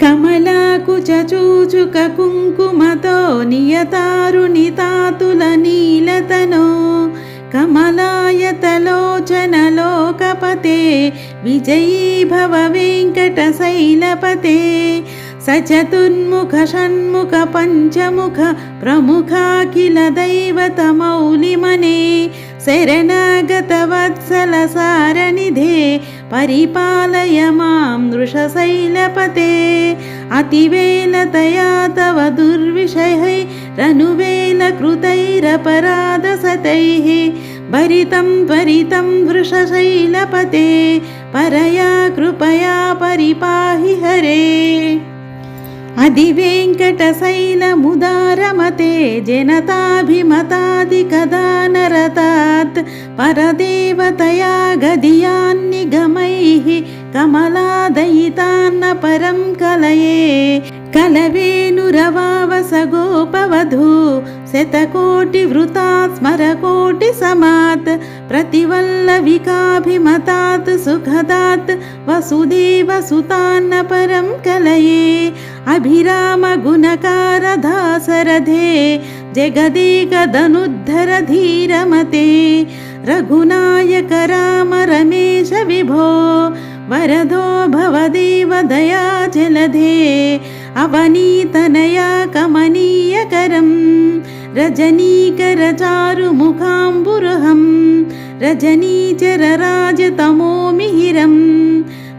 कमलाकुचूचुककुङ्कुमतो नियतारुणितातुलनीलतनो कमलायतलोचनलोकपते विजयी भव वेङ्कटशैलपते स चतुर्मुख षण्मुख पञ्चमुख प्रमुखाखिल दैवतमौलिमने शरणागतवत्सलसारनिधे परिपालय मां वृषशैलपते अतिवेलतया तव दुर्विषयैरनुवेलकृतैरपराधसतैः भरितं त्वरितं वृषशैलपते परया कृपया परिपाहि हरे। अधिवेङ्कटशैलमुदारमते जनताभिमतादिकदानरतात् परदेवतया गदीयान्निगमैः परं कलये। कलवेनुरवावस गोपवधू शतकोटिवृतात् स्मरकोटिसमात् प्रतिवल्लविकाभिमतात् सुखदात् वसुदेवसुतान्न परं कलये। अभिरामगुणकारदासरथे जगदेकदनुद्धर धीरमते रघुनायक राम रमेश विभो वरदो भवदेव दयाजलधे अवनीतनया कमनीयकरं रजनीकरचारुमुखाम्बुरुहं रजनीचरराजतमो मिहिरम्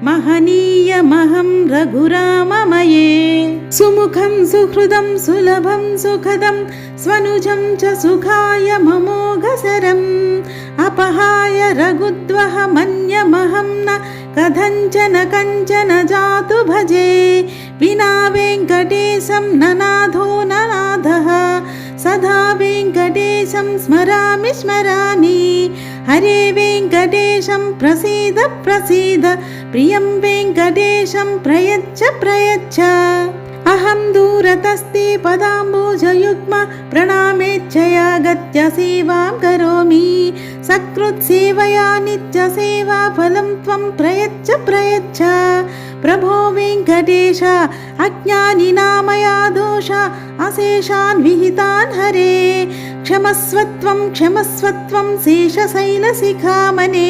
महनीयमहं रघुराममये। सुमुखं सुहृदं सुलभं सुखदं स्वनुजं च सुखाय ममोघसरम् अपहाय रघुद्वह मन्यमहं न कथञ्चन कञ्चन जातु भजे विना वेङ्कटेशं ननाथो ननाथः सदा वेङ्कटेशं स्मरामि स्मरामि हरे वेङ्कटेशं प्रसीद प्रसीद प्रियं वेङ्कटेशं प्रयच्छ प्रयच्छ अहं दूरतस्ति पदाम्बुजयुग्म प्रणामेच्छया गत्य सेवां करोमि सकृत्सेवया नित्यसेवा फलं त्वं प्रयच्छ प्रयच्छ। प्रभो वेङ्कटेश अज्ञानिनामया दोष अशेषान् विहितान् हरे। क्षमस्वत्वं क्षमस्वत्वं शेषशैलशिखामने